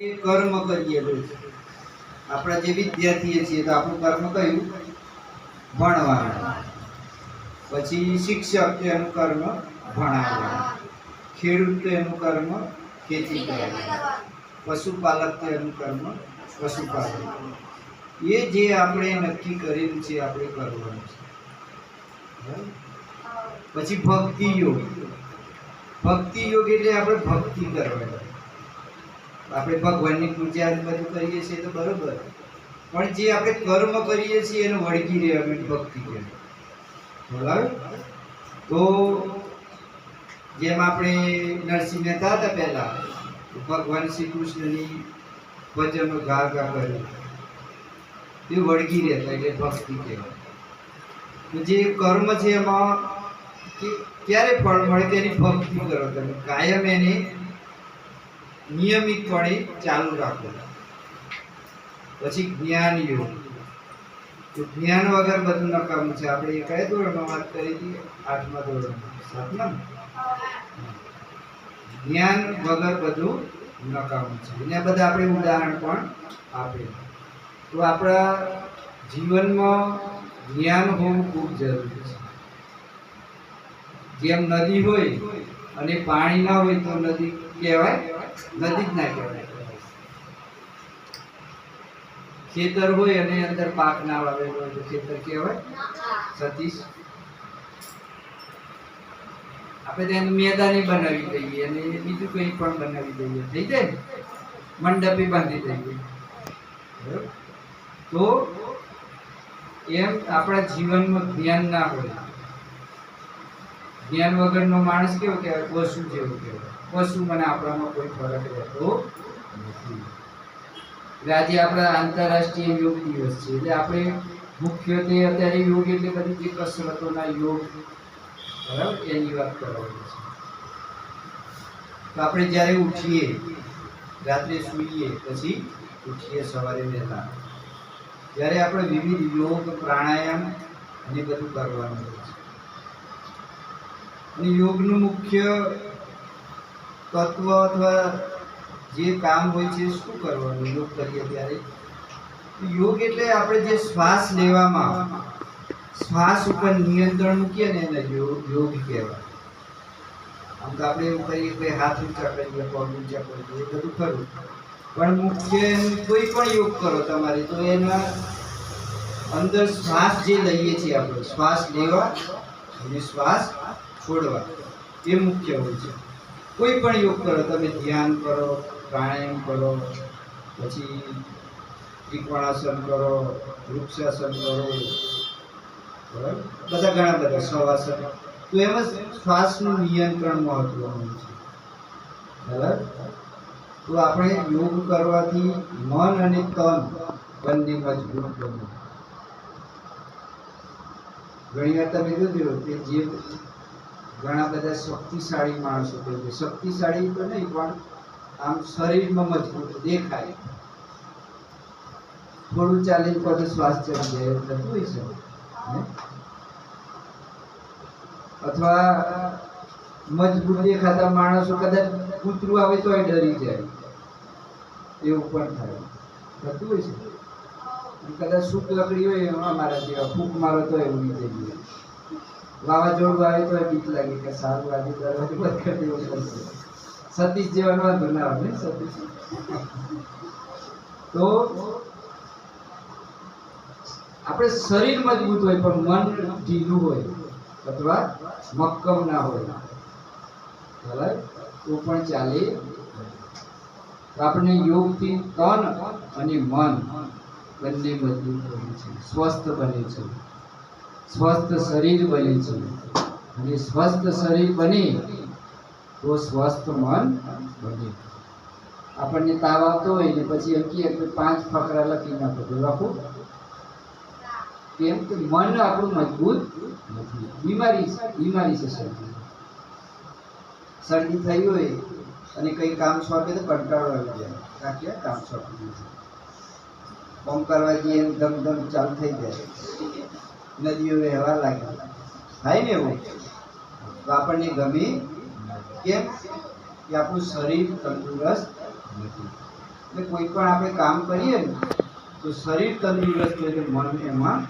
કર્મ કરીએ આપણા જે વિદ્યાર્થીએ છીએ તો આપણું કર્મ કયું ભણવાનું. પછી શિક્ષક એનું કર્મ ભણાવવાનું ખેડૂત એનું કર્મ ખેતી કરવાનું. પશુપાલક એનું કર્મ પશુપાલન. એ જે આપણે નક્કી કરેલું છે, આપણે કરવાનું છે. પછી ભક્તિ યોગ. ભક્તિ યોગ એટલે આપણે ભક્તિ કરવાની. આપણે ભગવાનની પૂજા બધું કરીએ છીએ તો બરોબર. પણ જે આપણે કર્મ કરીએ છીએ એને વળગી રહેવાની ભક્તિ કહેવાય બરાબર? તો જેમ આપણે નરસિંહ મહેતા હતા પહેલાં ભગવાન શ્રી કૃષ્ણની ભજનો ગા ગા કર્યું એ વળગી રહેતા એટલે ભક્તિ કહેવાય જે કર્મ છે એમાં ક્યારે ફળ મળે તેની ભક્તિ કરો તમે. કાયમ એને નિયમિતપણે ચાલુ રાખો. પછી જ્ઞાન યોગ. તો જ્ઞાન વગર બધું નકામું છે. આપણે એ કયા ધોરણમાં વાત કરી હતી? આઠમા ધોરણમાં. સાતમા? જ્ઞાન વગર બધું નકામું છે. એના બધા આપણે ઉદાહરણ પણ આપે તો આપણા જીવનમાં જ્ઞાન હોવું ખૂબ જરૂરી છે. જેમ નદી હોય અને પાણી ના હોય તો નદી કહેવાય નદી ના કહેવાય. ખેતર હોય અને અંદર પાક ના વાવેલો તો ખેતર કહેવાય. સતીશ. આપણે તેને મેદાની બનાવી દઈએ અને બીજું કંઈ પણ બનાવી દઈએ. થઈ જાય ને? મંડપી બાંધી દઈએ. તો એમ આપણા જીવનમાં જ્ઞાન ના હોય. જ્ઞાન વગરનો માણસ કેવો કહેવાય? પશુ જેવું કહેવાય. પશુ મને આપણામાં કોઈ ફરક રહેતો નથી. આજે આપણા આંતરરાષ્ટ્રીય યોગ દિવસ છે, એટલે આપણે મુખ્યત્વે અત્યારે યોગ એટલે બધી જે કસરતોના યોગ, બરાબર? એની વાત કરવાની છે. તો આપણે જ્યારે ઉઠીએ, રાત્રે સૂઈએ, પછી ઉઠીએ સવારે વહેલા. ત્યારે આપણે વિવિધ યોગ પ્રાણાયામ અને બધું કરવાનું હોય છે. અને યોગનું મુખ્ય તત્વ અથવા જે કામ હોય છે, શું કરવાનું યોગ કરીએ ત્યારે? યોગ એટલે આપણે જે શ્વાસ લેવામાં શ્વાસ ઉપર નિયંત્રણ મૂકીએ ને એને યોગ યોગ કહેવાય. આમ તો આપણે એવું કરીએ કે હાથ ઊંચા કરીએ પગ ઊંચા કરીએ એ બધું ખરું. પણ મુખ્ય કોઈ પણ યોગ કરો તમારે, તો એના અંદર શ્વાસ જે લઈએ છીએ આપણે, શ્વાસ લેવા અને શ્વાસ છોડવા. એ મુખ્ય હોય છે. કોઈ પણ યોગ કરો, તમે ધ્યાન કરો, પ્રાણાયામ કરો, પછી ત્રિકોણાસન કરો, વૃક્ષાસન કરો, બરાબર? બધા ઘણા બધા સવાસન તો એમાં શ્વાસનું નિયંત્રણ મહત્વનું છે. બરાબર? તો આપણે યોગ કરવાથી મન અને તન બંને મજબૂત બને. ઘણી વાર તમે જોજો કે જે ઘણા બધા શક્તિશાળી માણસો છે. શક્તિશાળી તો નહીં, પણ આમ શરીરમાં મજબૂત દેખાય. થોડું ચાલીને પછી શ્વાસ ચડી જાય અથવા મજબૂત દેખાતા માણસો કદાચ કૂતરું આવે તોય ડરી જાય. એવું પણ થાય. થતું હોય છે. કદાચ સૂક લકડી હોય એમાં મારા જેવા ફૂંક મારો તો એવું નહીં જઈએ વાવાઝોડું આવે તો બીક લાગે કે સારું આજે દરવાજો બંધ કરી દેવો પડશે. સતીશ જેવાનો વાંધો ના આવે સતીશ. તો આપણે શરીર મજબૂત હોય પણ મન ઢીલું હોય, અથવા મક્કમ ના હોય. બરાબર તો પણ ચાલે. આપણે યોગથી તન અને મન બંને મજબૂત બને છે, સ્વસ્થ બને છે. સ્વસ્થ શરીર બને છે. અને સ્વસ્થ શરીર બને તો સ્વસ્થ મન બને. આપણને તાવ આવતો હોય ને પછી એમ કહીએ કે પાંચ ફકરા લખી નાખો. તો લખો. કેમ કે મન આપણું મજબૂત નથી. બીમારી બીમારી છે શરદી શરદી થઈ હોય અને કંઈ કામ સોંપે તો કંટાળો આવી જાય. કાંકી કામ સોંપી દીધું કામ કરવા જઈએ એમ ધમ ધમ ચાલુ થઈ જાય. નદીઓ વહેવા લાગે થાય ને એવું? તો આપણને ગમે કેમ કે આપણું શરીર તંદુરસ્ત નથી. એટલે કોઈ પણ આપણે કામ કરીએ ને, તો શરીર તંદુરસ્ત હોય એટલે મન એમાં